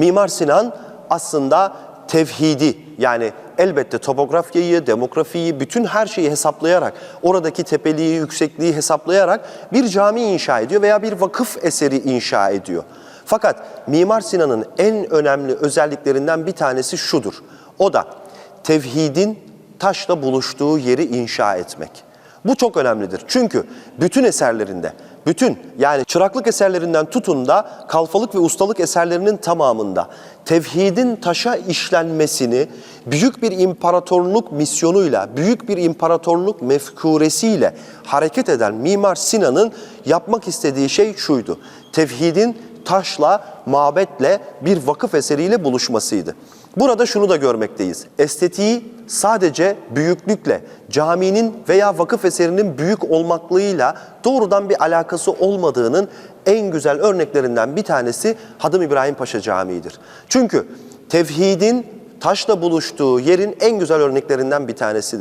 Mimar Sinan aslında tevhidi yani elbette topografyayı, demografiyi, bütün her şeyi hesaplayarak, oradaki tepeliği, yüksekliği hesaplayarak bir cami inşa ediyor veya bir vakıf eseri inşa ediyor. Fakat Mimar Sinan'ın en önemli özelliklerinden bir tanesi şudur. O da tevhidin taşla buluştuğu yeri inşa etmek. Bu çok önemlidir. Çünkü bütün eserlerinde, bütün yani çıraklık eserlerinden tutun da kalfalık ve ustalık eserlerinin tamamında tevhidin taşa işlenmesini büyük bir imparatorluk misyonuyla, büyük bir imparatorluk mefkuresiyle hareket eden Mimar Sinan'ın yapmak istediği şey şuydu. Tevhidin taşla, mabetle bir vakıf eseriyle buluşmasıydı. Burada şunu da görmekteyiz. Estetiği sadece büyüklükle, caminin veya vakıf eserinin büyük olmaklığıyla doğrudan bir alakası olmadığının en güzel örneklerinden bir tanesi Hadım İbrahim Paşa Camii'dir. Çünkü tevhidin taşla buluştuğu yerin en güzel örneklerinden bir tanesidir.